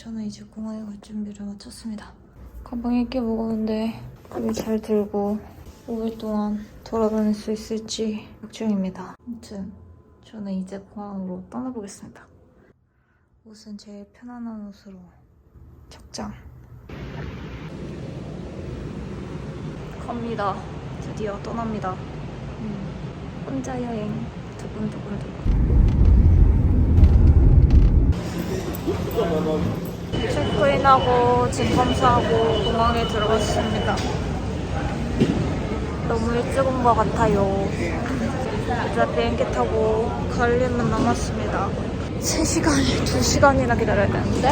저는 이제 공항에 갈 준비를 마쳤습니다. 가방에 꽤 무거운데 그게 잘 들고 5일 동안 돌아다닐 수 있을지 걱정입니다. 아무튼 저는 이제 공항으로 떠나보겠습니다. 옷은 제일 편안한 옷으로 적장. 갑니다. 드디어 떠납니다. 음, 혼자 여행 두근두근두근. 체크인하고 짐 검사하고 공항에 들어갔습니다. 너무 일찍 온 것 같아요. 이제 비행기 타고 갈림은 남았습니다. 3시간이 2시간이나 기다려야 되는데.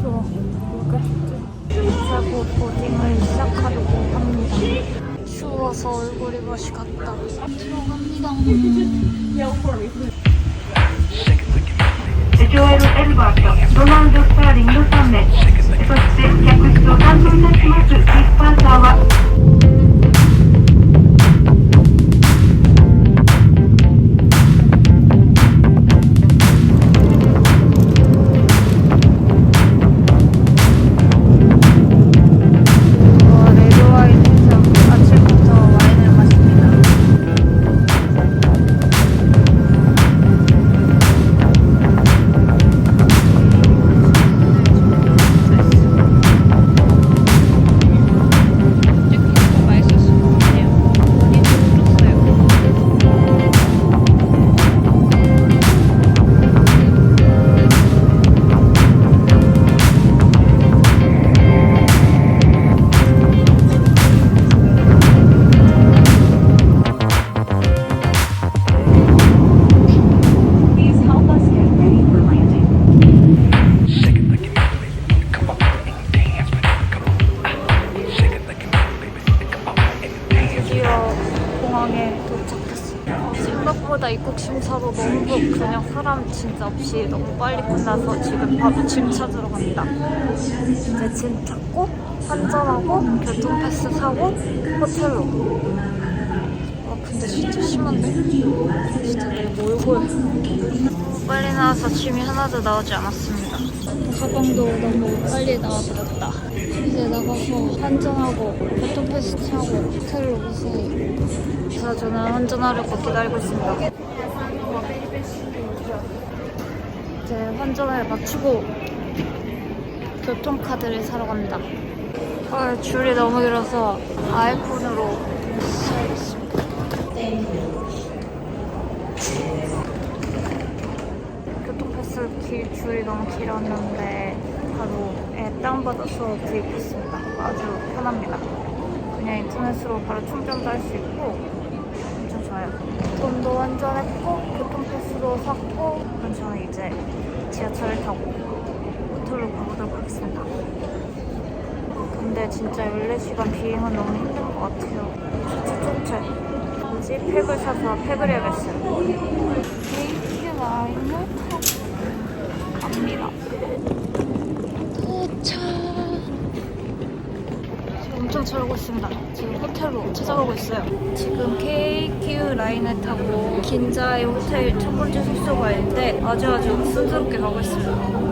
너무 좋아. 이제 곧 보딩을 시작하려고 합니다. 추워서 얼굴이 맛이 갔다. 들어갑니다. ジョエル・エルバート、ドナルド・スターリング3名、そして客室を担当いたします、キッパーサーは、 짐 찾으러 갑니다. 이제 짐 찾고 환전하고 교통 패스 사고 호텔로. 아 근데 진짜 심한데? 진짜 내 몰골. 빨리 나와서 짐이 하나도 나오지 않았습니다. 가방도 너무 빨리 나왔다. 이제 나가서 환전하고 교통 패스 차고 호텔로 오세요. 그래서 저는 환전하려고 기다리고 있습니다. 이제 환전을 마치고 교통카드를 사러 갑니다. 아, 줄이 너무 길어서 아이폰으로 사야겠습니다. 교통패스 길, 줄이 너무 길었는데 바로 앱 다운받아서 구입했습니다. 아주 편합니다. 그냥 인터넷으로 바로 충전도 할 수 있고 엄청 좋아요. 돈도 환전했고 패스도 샀고 그럼 저는 이제 지하철을 타고 호텔로 가보도록 하겠습니다. 근데 진짜 14시간 비행은 너무 힘든 것 같아요. 쫓해. 뭐지? 팩을 사서 팩을 해야겠어요. KT 라인을 타고 갑니다. 도착. 지금 잘하고 있습니다. 지금 호텔로 찾아가고 있어요. 지금 KQ 라인을 타고 긴자의 호텔 첫 번째 숙소가 있는데 아주 아주 순조롭게 가고 있습니다.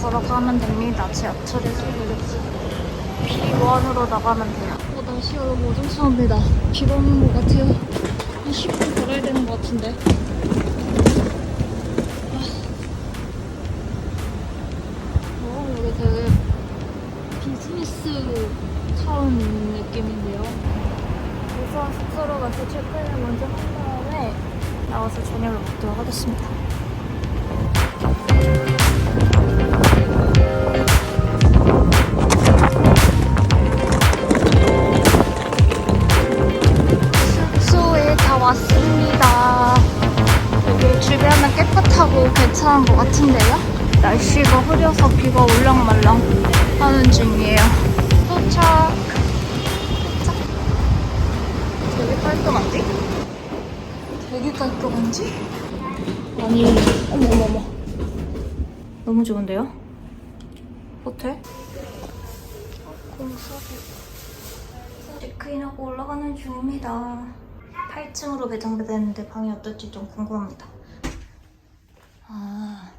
걸어가면 됩니다. 지하철에서 B1으로 나가면 돼요. 어, 날씨가 너무 어정쩡합니다. 비가 오는 것 같아요. 한 10분 걸어야 되는 것 같은데. 아. 어, 여기 되게 비즈니스처럼 느낌인데요. 우선 숙소로 가서 체크인을 먼저 한 다음에 나와서 저녁을 먹도록 하겠습니다. 괜찮은 것 같은데요? 날씨가 흐려서 비가 올랑말랑 하는 중이에요. 도착. 도착. 되게 깔끔한데? 되게 깔끔한지? 아니, 어머머머. 너무 좋은데요? 호텔? 공사비. 체크인하고 올라가는 중입니다. 8층으로 배정되는데 방이 어떨지 좀 궁금합니다. 아,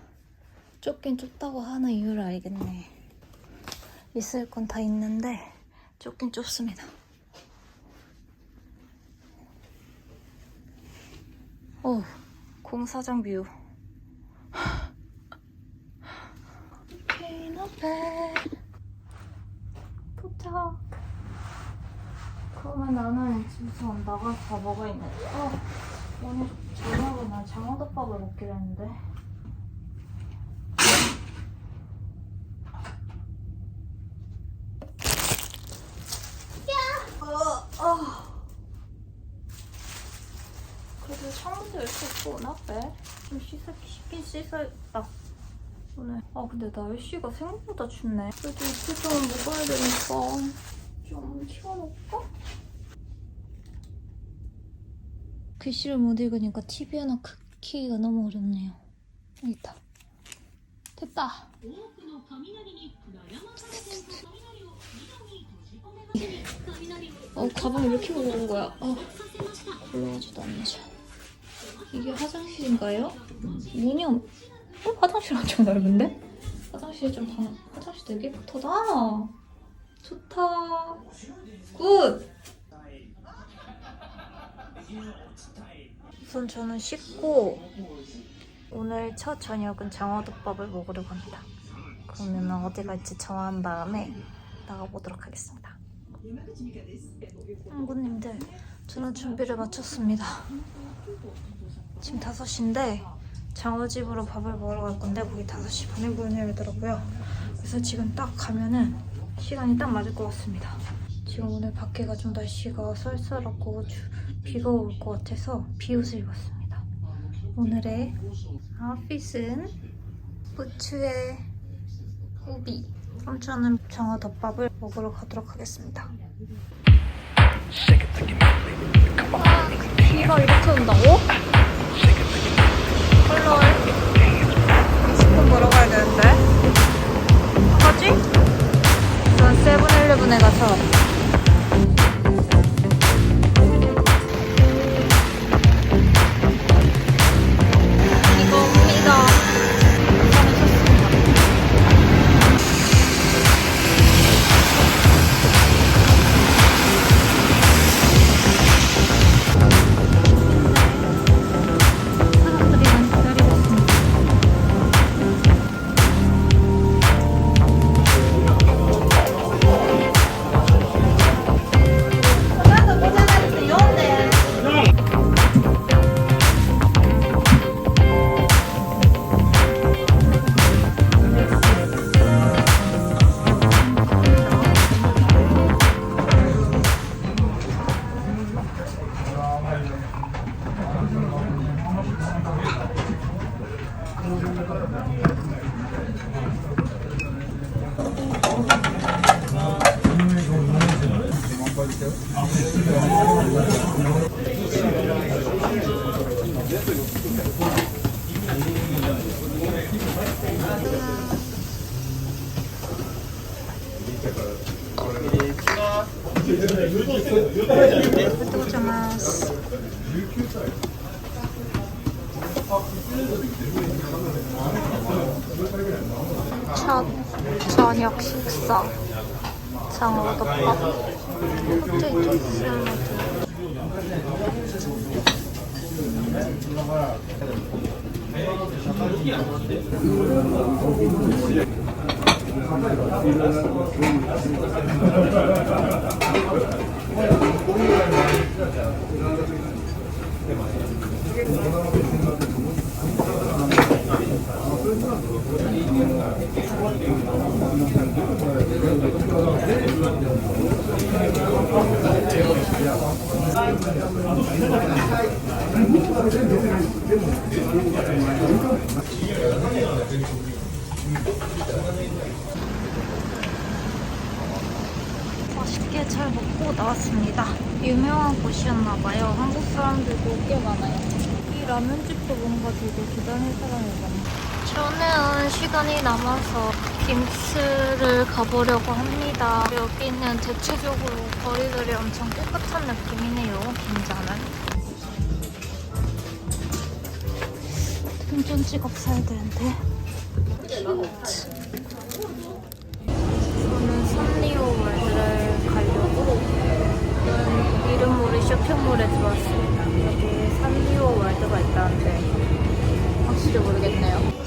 좁긴 좁다고 하는 이유를 알겠네. 있을 건 다 있는데 좁긴 좁습니다. 오, 공사장 뷰. 피노페 도착. 그러면 나는 우선 나가서 뭐가 있는지. 어, 오늘 저녁은 난 장어덮밥을 먹기로 했는데. 어, 어. 그래도 창문도 이렇게 빼? 좀 씻어, 씻긴 씻어야겠다. 오늘. 아, 근데 날씨가 생각보다 춥네. 그래도 이틀 동안 먹어야 되니까 좀 키워놓을까? 글씨를 못 읽으니까 TV 하나 크기가 너무 어렵네요. 여기 있다. 됐다. 어, 가방 왜 이렇게 무거운 거야? 어, 올라가지도 않는지. 이게 화장실인가요? 문이 없... 어? 화장실 엄청 넓은데? 화장실이 좀 방... 화장실 되게 깨끗하다. 좋다. 굿! 우선 저는 씻고 오늘 첫 저녁은 장어덮밥을 먹으려고 합니다. 그러면 어디 갈지 정한 다음에 나가보도록 하겠습니다. 한구님들 저는 준비를 마쳤습니다. 지금 5시인데 장어집으로 밥을 먹으러 갈 건데 거기 5시 반에 문을 열더라고요. 그래서 지금 딱 가면은 시간이 딱 맞을 것 같습니다. 지금 오늘 밖에가 좀 날씨가 쌀쌀하고 주- 비가 올 것 같아서 비옷을 입었습니다. 오늘의 아웃핏은 부츠의 우비. 저는 장어 덮밥을 먹으러 가도록 하겠습니다. On. 비가 이렇게 온다고? 어떡하지? 전 세븐일레븐에 가서 첫 저녁 식사. 장어덮밥 포테이토 샐러드 맛있게 잘 먹고 나왔습니다. 유명한 곳이었나봐요. 한국 사람들도 꽤 많아요. 이 라면집도 뭔가 되게 기다릴 사람이 많아. 저는 시간이 남아서 김스를 가보려고 합니다. 여기는 대체적으로 거리들이 엄청 깨끗한 느낌이네요, 긴자는. 동전 지갑 사야 되는데. 큐트. 저는 산리오 월드를 가려고 이름 모를 쇼핑몰에 들어왔습니다. 여기 산리오 월드가 있다는데 확실히 모르겠네요.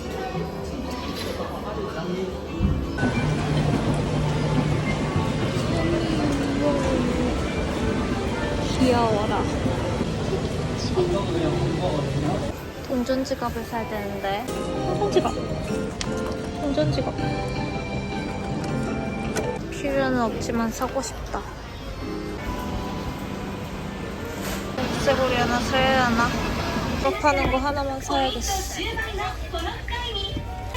동전 지갑을 사야 되는데. 동전 지갑 동전 지갑 필요는 없지만 사고 싶다. 억새고리 하나 사야 하나? 졸업하는 거 하나만 사야겠어.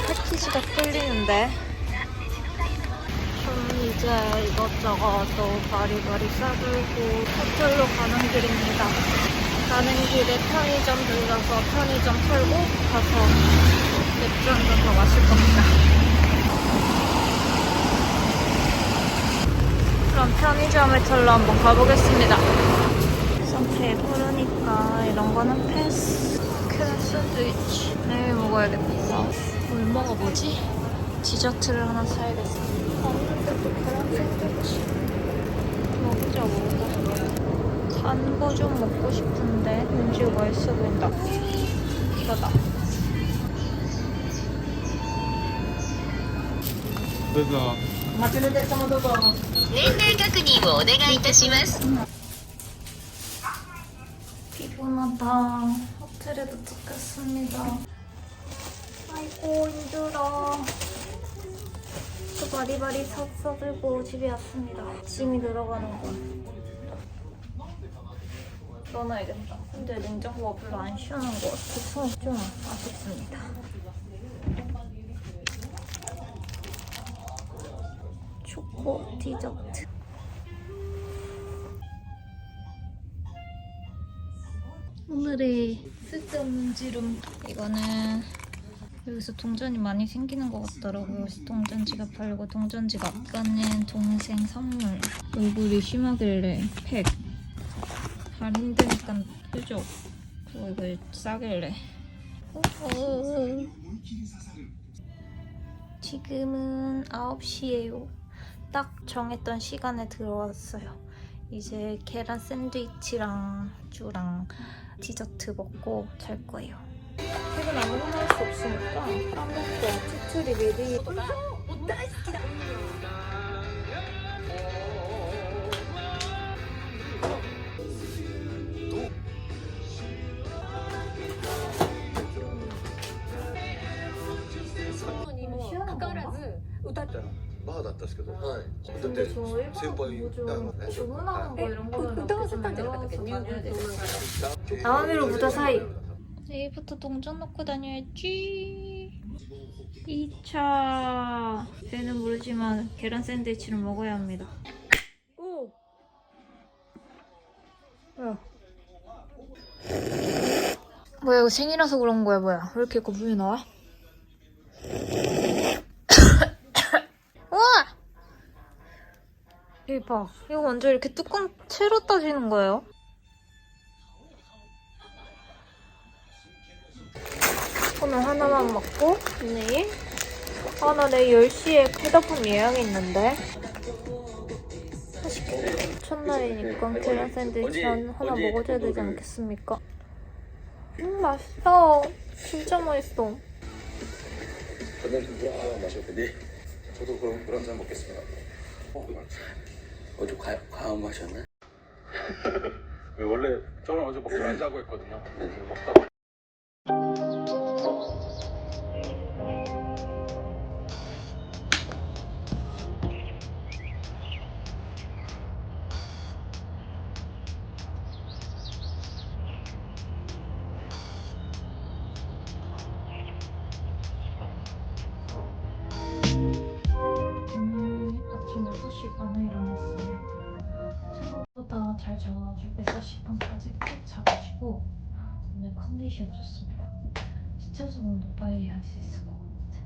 패키지가 끌리는데. 저는 이제 이것저것 또 바리바리 싸들고 호텔로 가는 길입니다 가는 길에 편의점 들러서 편의점 털고 가서 맥주 한 잔 더 마실 겁니다. 그럼 편의점을 털러 한번 가보겠습니다. 우선 배부르니까 이런 거는 패스. 크랩 샌드위치. 내일 먹어야겠다. 뭘 먹어보지? 디저트를 하나 사야겠어. 없는데 또 계란 샌드위치. 먹자, 먹자. 안보 좀 먹고 싶은데 음식 맛있어 보인다 이거다 피곤하다 호텔에 도착했습니다 아이고 힘들어 또 바리바리 삭 써들고 집에 왔습니다 짐이 들어가는 거 넣어놔야겠다. 근데 냉장고가 별로 안 시원한 것 같아서 좀 아쉽습니다. 초코 디저트. 오늘의 쓸데없는 지름 이거는 여기서 동전이 많이 생기는 것 같더라고요 동전 지갑하려고 동전 지갑 이거는 동생 선물 얼굴이 심하길래 팩 할인되니까 그죠? 그리고 이걸 싸길래 지금은 9시예요 딱 정했던 시간에 들어왔어요 이제 계란 샌드위치랑 쭈랑 디저트 먹고 잘 거예요. 퇴근 아무거나 할 수 없으니까 깜먹고 치투리 미리 근데 저 새우밥이 일본어 좀 주문하는 거 예? 이런 그 거는 우동은 세탁대로 가득해. 다음으로 무다사이. 내일부터 동전 넣고 다녀야지. 2차 배는 모르지만 계란 샌드위치를 먹어야 합니다. 오. 뭐야? 뭐야 이거 생이라서 그런 거야 뭐야? 왜 이렇게 거품이 나와? 대박 이거 완전 이렇게 뚜껑 채로 따지는 거예요? 오늘 하나만 먹고 내일 아 나 내일 10시에 휴대폰 예약이 있는데 맛있겠다 첫날이니까 계란 샌드위치 한- 하나 먹어줘야 되지 않겠습니까? 음 맛있어 진짜 맛있어 네. 저도 그럼 물 한잔 먹겠습니다. 어 제 과, 과음 하셨나? 원래 저는 어제 먹지 말자고 했거든요. 먹다가 잘 잡아주고 6시 반까지 꼭 잡아주고 오늘 컨디션 좋습니다. 시차 적응도 빨리 할 수 있을 것 같아.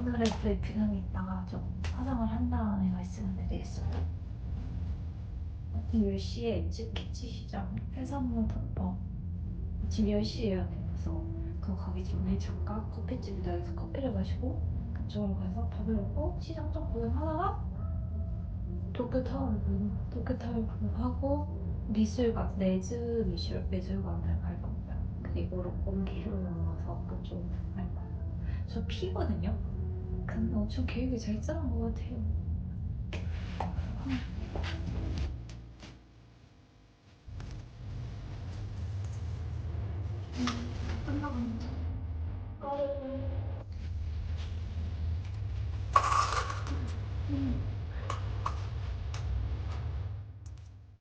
오늘의 브리핑은 이따가 좀 화장을 한다는 애가 있으면 드리겠습니다. 10시에 찌개치 시장 해산물 덮밥 지금 10시에요 그래서 그거 가기 전에 잠깐 커피집이다 해서 커피를 마시고 그쪽으로 가서 밥을 먹고 시장 좀 구경하다가 도쿄타워를 보고 도쿄타워를 구경하고 미술관 레즈 미술 미술관을 갈 겁니다. 그리고 록봉기를 넘어서 그쪽으로 갈 거예요. 저 피거든요? 근데 엄청 계획이 잘 짜는 것 같아요